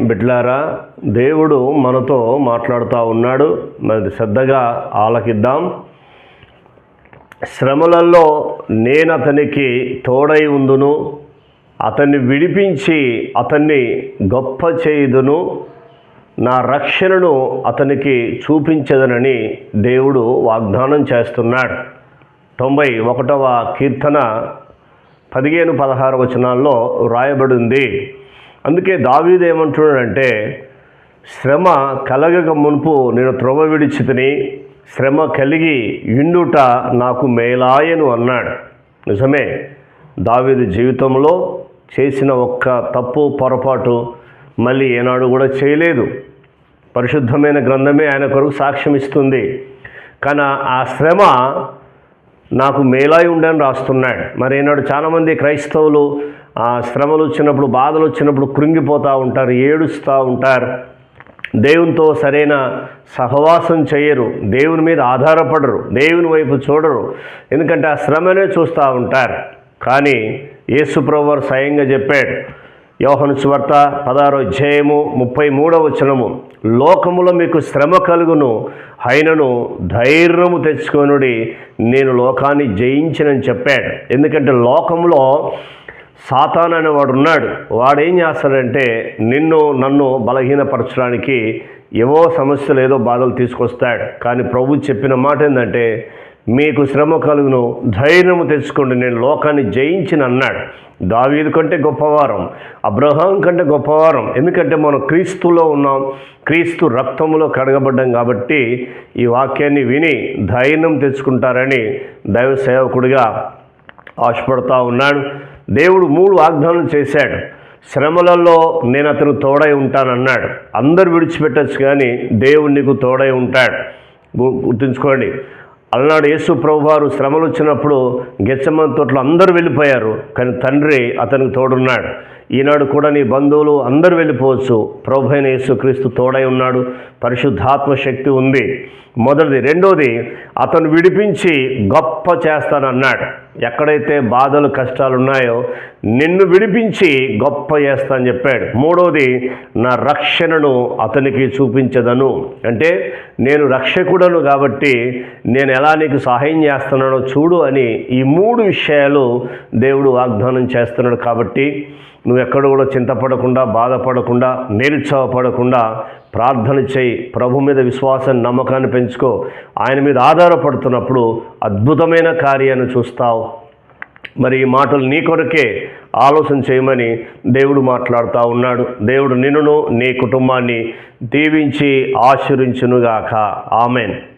బిడ్లారా దేవుడు మనతో మాట్లాడుతూ ఉన్నాడు. మరి శ్రద్ధగా ఆలకిద్దాం. శ్రమలలో నేను అతనికి తోడై ఉందును. అతన్ని విడిపించి అతన్ని గొప్ప చేయుదును. నా రక్షణను అతనికి చూపించదనని దేవుడు వాగ్దానం చేస్తున్నాడు. తొంభై ఒకటవ కీర్తన పదిహేను పదహారు వచనాల్లో వ్రాయబడింది అందుకే దావీదు ఏమంటున్నాడంటే శ్రమ కలగక మునుపు నేను త్రొవ విడిచితిని శ్రమ కలిగి ఇండుట నాకు మేలాయను అన్నాడు. నిజమే దావీదు జీవితంలో చేసిన ఒక్క తప్పు పొరపాటు మళ్ళీ ఏనాడు కూడా చేయలేదు. పరిశుద్ధమైన గ్రంథమే ఆయన కొరకు సాక్ష్యం ఇస్తుంది. కానీ ఆ శ్రమ నాకు మేలాయి ఉండని రాస్తున్నాడు. మరి ఈనాడు చాలామంది క్రైస్తవులు ఆ శ్రమలు వచ్చినప్పుడు బాధలు వచ్చినప్పుడు కృంగిపోతూ ఉంటారు ఏడుస్తూ ఉంటారు. దేవునితో సరైన సహవాసం చేయరు. దేవుని మీద ఆధారపడరు. దేవుని వైపు చూడరు. ఎందుకంటే ఆ శ్రమనే చూస్తూ ఉంటారు. కానీ యేసుప్రభు వారు స్వయంగా చెప్పాడు యోహను స్వార్త పదారో అధ్యాయము ముప్పై మూడవ వచనము లోకములో మీకు శ్రమ కలుగును అయినను ధైర్యము తెచ్చుకొనుడి నేను లోకాన్ని జయించినని చెప్పాడు. ఎందుకంటే లోకంలో సాతాన్ అనేవాడు ఉన్నాడు. వాడేం చేస్తాడంటే నిన్ను నన్ను బలహీనపరచడానికి ఏవో సమస్యలు ఏదో బాధలు తీసుకొస్తాడు. కానీ ప్రభు చెప్పిన మాట ఏంటంటే మీకు శ్రమ కలుగును ధైర్యము తెచ్చుకోండి. నేను లోకాన్ని జయించిన అన్నాడు. దావీదు కంటే గొప్పవారం అబ్రహాం కంటే గొప్పవారం. ఎందుకంటే మనం క్రీస్తులో ఉన్నాం క్రీస్తు రక్తములో కడగబడ్డాం కాబట్టి ఈ వాక్యాన్ని విని ధైర్యం తెచ్చుకుంటారని దైవ సేవకుడిగా ఆశపడతా ఉన్నాడు. దేవుడు మూడు వాగ్దానం చేశాడు. శ్రమలలో నేను అతను తోడై ఉంటానన్నాడు. అందరు విడిచిపెట్టచ్చు కానీ దేవుడు నీకు తోడై ఉంటాడు. గు- గుర్తుంచుకోండి. అలనాడు యేసు ప్రభువారు శ్రమలు వచ్చినప్పుడు గెచ్చమని తోటలో అందరూ వెళ్ళిపోయారు. కానీ తండ్రి అతనికి తోడున్నాడు. ఈనాడు కూడా నీ బంధువులు అందరూ వెళ్ళిపోవచ్చు. ప్రభు అయిన యేసుక్రీస్తు తోడై ఉన్నాడు. పరిశుద్ధాత్మ శక్తి ఉంది. మొదటిది. రెండోది అతను విడిపించి గొప్ప చేస్తానన్నాడు. ఎక్కడైతే బాధలు కష్టాలు ఉన్నాయో నిన్ను విడిపించి గొప్ప చేస్తా అని చెప్పాడు. మూడవది నా రక్షణను అతనికి చూపించదను. అంటే నేను రక్షకుడను కాబట్టి నేను ఎలా నీకు సహాయం చేస్తున్నానో చూడు అని ఈ మూడు విషయాలు దేవుడు వాగ్దానం చేస్తున్నాడు కాబట్టి నువ్వు ఎక్కడ కూడా చింతపడకుండా బాధపడకుండా నిరుత్సాహపడకుండా ప్రార్థన చేయి. ప్రభు మీద విశ్వాసాన్ని నమ్మకాన్ని పెంచుకో. ఆయన మీద ఆధారపడుతున్నప్పుడు అద్భుతమైన కార్యాన్ని చూస్తావు. మరి ఈ మాటలు నీ కొరకే ఆలోచన చేయమని దేవుడు మాట్లాడుతూ ఉన్నాడు. దేవుడు నిన్నును నీ కుటుంబాన్ని దీవించి ఆశీర్వించునుగాక. ఆమెన్.